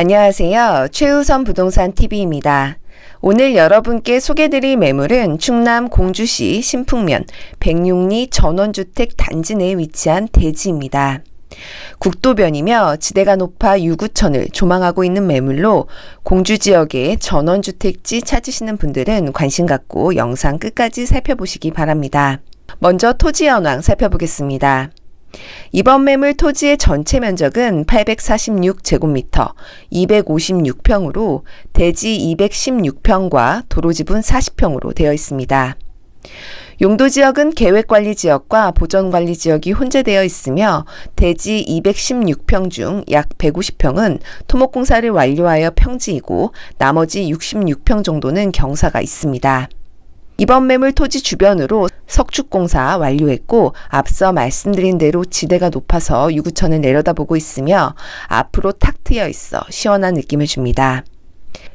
안녕하세요. 최우선 부동산 TV입니다. 오늘 여러분께 소개드릴 매물은 충남 공주시 신풍면 백룡리 전원주택 단지 내에 위치한 대지입니다. 국도변이며 지대가 높아 유구천을 조망하고 있는 매물로 공주 지역의 전원주택지 찾으시는 분들은 관심 갖고 영상 끝까지 살펴보시기 바랍니다. 먼저 토지 현황 살펴보겠습니다. 이번 매물 토지의 전체 면적은 846제곱미터, 256평으로 대지 216평과 도로 지분 40평으로 되어 있습니다. 용도 지역은 계획관리 지역과 보전관리 지역이 혼재되어 있으며 대지 216평 중 약 150평은 토목공사를 완료하여 평지이고 나머지 66평 정도는 경사가 있습니다. 이번 매물 토지 주변으로 석축공사 완료했고 앞서 말씀드린 대로 지대가 높아서 유구천을 내려다보고 있으며 앞으로 탁 트여 있어 시원한 느낌을 줍니다.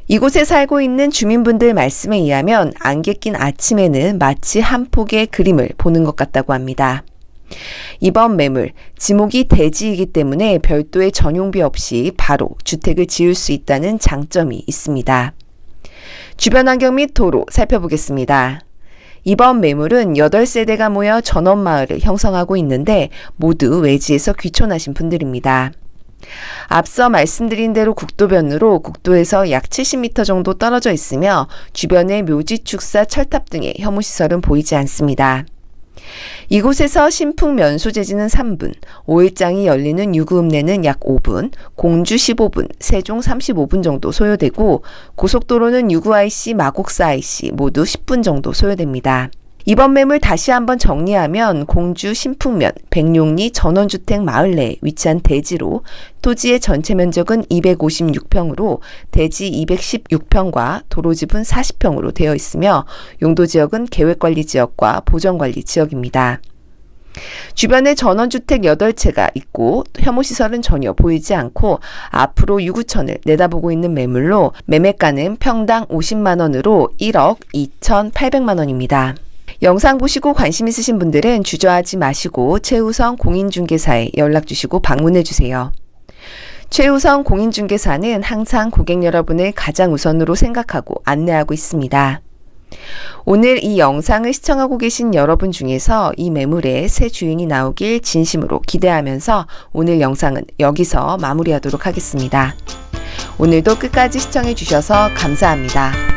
이곳에 살고 있는 주민분들 말씀에 의하면 안개 낀 아침에는 마치 한 폭의 그림을 보는 것 같다고 합니다. 이번 매물, 지목이 대지이기 때문에 별도의 전용비 없이 바로 주택을 지을 수 있다는 장점이 있습니다. 주변 환경 및 도로 살펴보겠습니다. 이번 매물은 8세대가 모여 전원마을을 형성하고 있는데 모두 외지에서 귀촌하신 분들입니다. 앞서 말씀드린 대로 국도변으로 국도에서 약 70m 정도 떨어져 있으며 주변에 묘지 축사 철탑 등의 혐오시설은 보이지 않습니다. 이곳에서 신풍 면소재지는 3분, 5일장이 열리는 유구읍내는 약 5분, 공주 15분, 세종 35분 정도 소요되고 고속도로는 유구 IC, 마곡사 IC 모두 10분 정도 소요됩니다. 이번 매물 다시 한번 정리하면 공주 신풍면 백룡리 전원주택 마을 내에 위치한 대지로 토지의 전체 면적은 256평으로 대지 216평과 도로 지분 40평으로 되어 있으며 용도 지역은 계획관리 지역과 보전관리 지역입니다. 주변에 전원주택 8채가 있고 혐오시설은 전혀 보이지 않고 앞으로 유구천을 내다보고 있는 매물로 매매가는 평당 50만원으로 1억 2,800만원입니다. 영상 보시고 관심 있으신 분들은 주저하지 마시고 최우선 공인중개사에 연락 주시고 방문해 주세요. 최우선 공인중개사는 항상 고객 여러분을 가장 우선으로 생각하고 안내하고 있습니다. 오늘 이 영상을 시청하고 계신 여러분 중에서 이 매물의 새 주인이 나오길 진심으로 기대하면서 오늘 영상은 여기서 마무리하도록 하겠습니다. 오늘도 끝까지 시청해 주셔서 감사합니다.